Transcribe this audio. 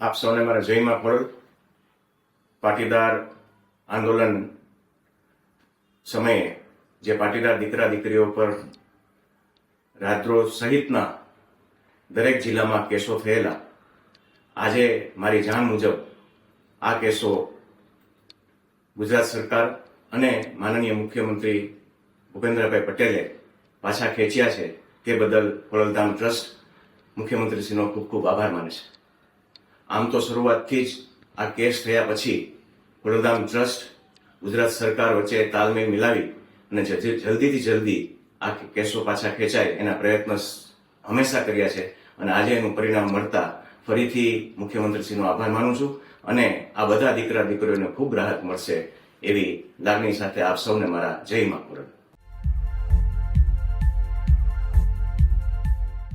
આપ સૌને મારા જયમાં પણ પાટીદાર આંદોલન સમયે જે પાટીદાર દીકરા દીકરીઓ પર રાજદ્રોહ સહિતના દરેક જિલ્લામાં કેસો થયેલા, આજે મારી જાણ મુજબ આ કેસો ગુજરાત સરકાર અને માનનીય મુખ્યમંત્રી ભૂપેન્દ્રભાઈ પટેલે પાછા ખેંચ્યા છે તે બદલ ખોડલધામ ટ્રસ્ટ મુખ્યમંત્રીશ્રીનો ખૂબ ખૂબ આભાર માને છે. આમ તો શરૂઆતથી જ આ કેસ થયા પછી ખોડલધામ ટ્રસ્ટ, ગુજરાત સરકાર વચ્ચે તાલમેલ મિલાવી અને જલ્દીથી જલ્દી આ કેસો પાછા ખેંચાય એના પ્રયત્ન હંમેશા કર્યા છે અને આજે એનું પરિણામ મળતા ફરીથી મુખ્યમંત્રીશ્રીનો આભાર માનું છું અને આ બધા દીકરા દીકરીઓને ખૂબ રાહત મળશે એવી લાગણી સાથે આપ સૌને મારા જય મા